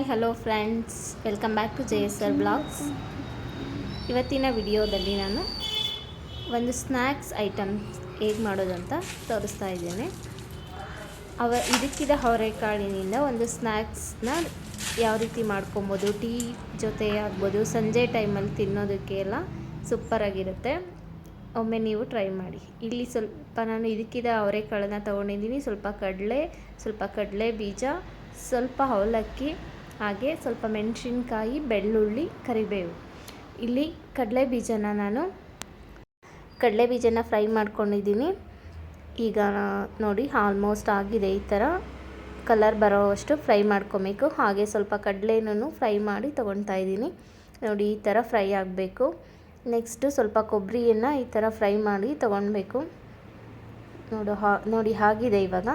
Hello friends welcome back to J S R blogs ಇವತ್ತಿನ ವಿಡಿಯೋದಲ್ಲಿ ನಾನು ಒಂದು ಸ್ನ್ಯಾಕ್ಸ್ ಐಟಮ್ ಹೇಗೆ ಮಾಡೋದು ಅಂತ ತೋರಿಸ್ತಾ ಇದ್ದೇನೆ. ಅವ, ಇದಕ್ಕಿದ ಅವರೆಕಾಳಿನಿಂದ ಒಂದು ಸ್ನ್ಯಾಕ್ಸ್ನ ಯಾವ ರೀತಿ ಮಾಡ್ಕೊಬೋದು, ಟೀ ಜೊತೆ ಆಗ್ಬೋದು, ಸಂಜೆ ಟೈಮಲ್ಲಿ ತಿನ್ನೋದಕ್ಕೆ ಎಲ್ಲ ಸೂಪರಾಗಿರುತ್ತೆ ಒಮ್ಮೆ ನೀವು ಟ್ರೈ ಮಾಡಿ. ಇಲ್ಲಿ ಸ್ವಲ್ಪ ನಾನು ಇದಕ್ಕಿದ ಅವರೆಕಾಳನ್ನ ತೊಗೊಂಡಿದ್ದೀನಿ. ಸ್ವಲ್ಪ ಕಡಲೆ ಸ್ವಲ್ಪ ಕಡಲೆ ಬೀಜ, ಸ್ವಲ್ಪ ಅವಲಕ್ಕಿ ಹಾಗೆ ಸ್ವಲ್ಪ ಮೆಣಸಿನ್ಕಾಯಿ, ಬೆಳ್ಳುಳ್ಳಿ, ಕರಿಬೇವು. ಇಲ್ಲಿ ಕಡಲೆ ಬೀಜನ ನಾನು ಕಡಲೆ ಬೀಜನ ಫ್ರೈ ಮಾಡ್ಕೊಂಡಿದ್ದೀನಿ. ಈಗ ನೋಡಿ ಆಲ್ಮೋಸ್ಟ್ ಆಗಿದೆ ಈ ಥರ. ಕಲರ್ ಬರೋವಷ್ಟು ಫ್ರೈ ಮಾಡ್ಕೊಬೇಕು. ಹಾಗೆ ಸ್ವಲ್ಪ ಕಡಲೆನೂ ಫ್ರೈ ಮಾಡಿ ತೊಗೊಳ್ತಾ ಇದ್ದೀನಿ. ನೋಡಿ ಈ ಥರ ಫ್ರೈ ಆಗಬೇಕು. ನೆಕ್ಸ್ಟು ಸ್ವಲ್ಪ ಕೊಬ್ಬರಿಯನ್ನು ಈ ಥರ ಫ್ರೈ ಮಾಡಿ ತೊಗೊಳ್ಬೇಕು. ನೋಡು ಹಾ, ನೋಡಿ ಆಗಿದೆ ಇವಾಗ.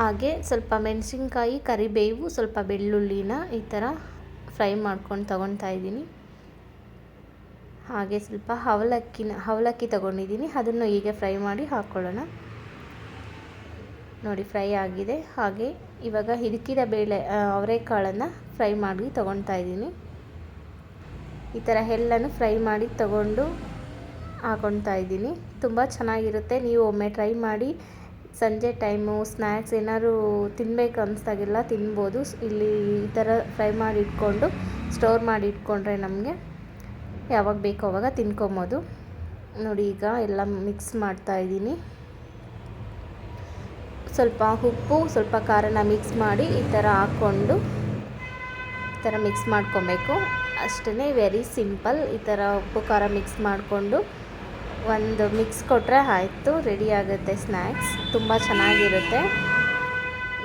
ಹಾಗೆ ಸ್ವಲ್ಪ ಮೆಣಸಿನ್ಕಾಯಿ, ಕರಿಬೇವು, ಸ್ವಲ್ಪ ಬೆಳ್ಳುಳ್ಳಿನ ಈ ಥರ ಫ್ರೈ ಮಾಡ್ಕೊಂಡು ತಗೊತಾ ಇದ್ದೀನಿ. ಹಾಗೆ ಸ್ವಲ್ಪ ಅವಲಕ್ಕಿನ, ಅವಲಕ್ಕಿ ತಗೊಂಡಿದ್ದೀನಿ. ಅದನ್ನು ಹೀಗೆ ಫ್ರೈ ಮಾಡಿ ಹಾಕ್ಕೊಳ್ಳೋಣ ನೋಡಿ ಫ್ರೈ ಆಗಿದೆ. ಹಾಗೆ ಇವಾಗ ಹಿದಕಿದ ಬೇಳೆ ಅವರೆಕಾಳನ್ನು ಫ್ರೈ ಮಾಡಿ ತೊಗೊತಾ ಇದ್ದೀನಿ. ಈ ಥರ ಎಲ್ಲನೂ ಫ್ರೈ ಮಾಡಿ ತಗೊಂಡು ಹಾಕೊಳ್ತಾ ಇದ್ದೀನಿ. ತುಂಬ ಚೆನ್ನಾಗಿರುತ್ತೆ. ನೀವು ಒಮ್ಮೆ ಟ್ರೈ ಮಾಡಿ ಸಂಜೆ ಟೈಮು ಸ್ನ್ಯಾಕ್ಸ್ ಏನಾದ್ರು ತಿನ್ಬೇಕು ಅನಿಸ್ದಾಗೆಲ್ಲ ತಿನ್ಬೋದು. ಇಲ್ಲಿ ಈ ಥರ ಫ್ರೈ ಮಾಡಿ ಇಟ್ಕೊಂಡು ಸ್ಟೋರ್ ಮಾಡಿ ಇಟ್ಕೊಂಡ್ರೆ ನಮಗೆ ಯಾವಾಗ ಬೇಕೋ ಅವಾಗ ತಿನ್ಕೊಬೋದು. ನೋಡಿ ಈಗ ಎಲ್ಲ ಮಿಕ್ಸ್ ಮಾಡ್ತಾ ಇದ್ದೀನಿ. ಸ್ವಲ್ಪ ಉಪ್ಪು, ಸ್ವಲ್ಪ ಖಾರನ ಮಿಕ್ಸ್ ಮಾಡಿ ಈ ಥರ ಹಾಕ್ಕೊಂಡು ಈ ಥರ ಮಿಕ್ಸ್ ಮಾಡ್ಕೊಬೇಕು. ಅಷ್ಟೇ ವೆರಿ ಸಿಂಪಲ್ ಈ ಥರ ಉಪ್ಪು, ಖಾರ ಮಿಕ್ಸ್ ಮಾಡಿಕೊಂಡು ಒಂದು ಮಿಕ್ಸ್ ಕೊಟ್ಟರೆ ಆಯಿತು ರೆಡಿ ಆಗುತ್ತೆ ಸ್ನ್ಯಾಕ್ಸ್ ತುಂಬ ಚೆನ್ನಾಗಿರುತ್ತೆ.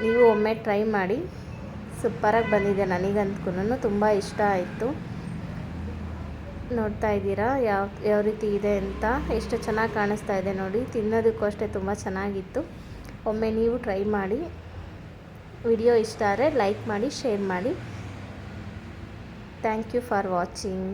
ನೀವು ಒಮ್ಮೆ ಟ್ರೈ ಮಾಡಿ, ಸೂಪರಾಗಿ ಬಂದಿದೆ ನನಗಂತೂ ತುಂಬ ಇಷ್ಟ ಆಯಿತು. ನೋಡ್ತಾ ಇದ್ದೀರಾ, ಯಾವ ಯಾವ ರೀತಿ ಇದೆ ಅಂತ? ಎಷ್ಟು ಚೆನ್ನಾಗಿ ಕಾಣಿಸ್ತಾ ಇದೆ ನೋಡಿ, ತಿನ್ನೋದಕ್ಕೂ ಅಷ್ಟೇ ತುಂಬ ಚೆನ್ನಾಗಿತ್ತು. ಒಮ್ಮೆ ನೀವು ಟ್ರೈ ಮಾಡಿ ವಿಡಿಯೋ ಇಷ್ಟ ಆದರೆ ಲೈಕ್ ಮಾಡಿ ಶೇರ್ ಮಾಡಿ. Thank you for watching